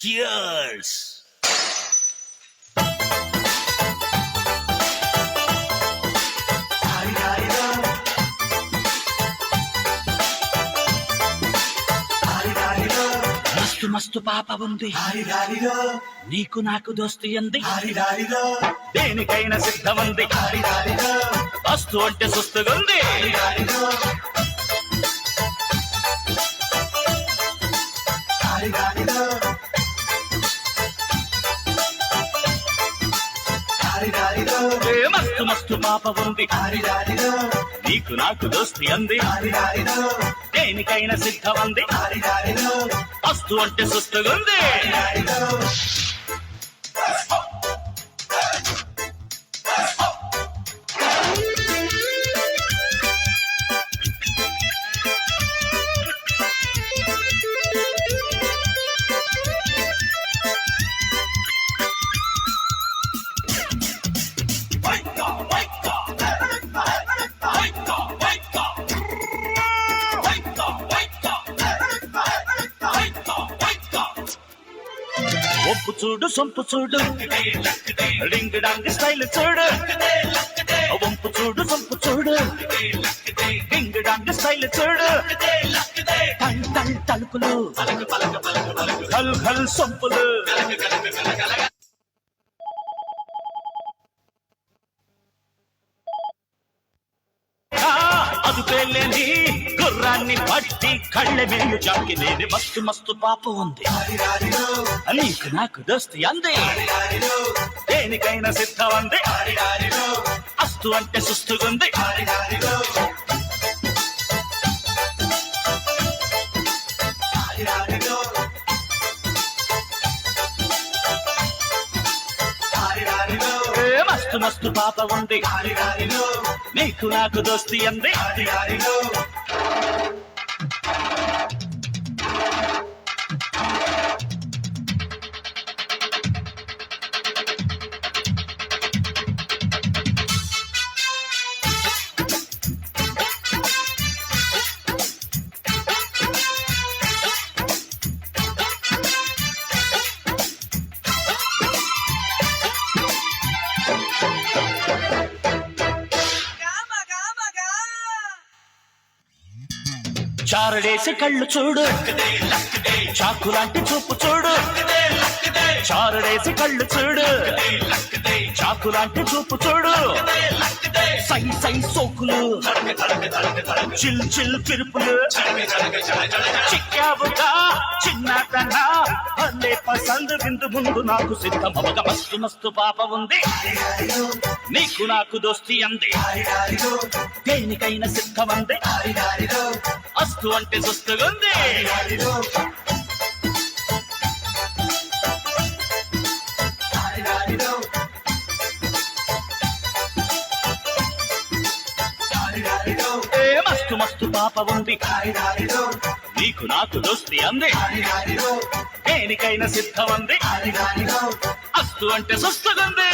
Cheers! మస్తు మస్తు పాప ఉంది. నీకు నాకు దోస్తి అంది. దేనికైనా సిద్ధం ఉంది. వస్తు అంటే సుస్తుగా ఉంది మస్తు మస్తు పాప ఉంది. నీకు నాకు దోస్తి అంది. దేనికైనా సిద్ధమంది వస్తు అంటే సుస్తుగుంది. ఒప్పు చూడు సొంపు చూడు. డింగ్ డాంగ్ స్టైల్ చూడు. ఒంపు చూడు సొంపు చూడు. డింగ్ డాంగ్ స్టైల్ చూడు. టల్ టల్ తలుపులు. హల్ హల్ సొంపులు. అది పెళ్ళని గుర్రాన్ని పట్టి కళ్ళ మేలు చాకి నేను మస్తు మస్తు పాప ఉంది. నీకు నాకు దోస్తి అంది. దేనికైనా సిద్ధం అంది. అస్తు అంటే సుస్తుగుంది. మస్తు మస్తు పాప ఉంది. నీకు నాకు దోస్తి అంది. చారడేసి కళ్ళు చూడు. చాకు లాంటి చూపు చూడు. చారడేసి కళ్ళు చూడు. చాకు లాంటి చూపు చూడు. సై సై సోకులు. Chill chill పిరుపులు. చిక్కావుగా చిన్నకన్నా అల్లే పసందు విందు ముందు నాకు సిద్ధమవగ మస్తు మస్తు పాప ఉంది. నీకు నాకు దోస్తి అంది. దేనికైనా సిద్ధమంది. అస్తు అంటే సుస్తుగుంది మస్తు మస్తు పాప ఉంది. నీకు నాకు దోస్తి అంది. దేనికైనా సిద్ధం అంది. అస్తు అంటే సుస్తుగుంది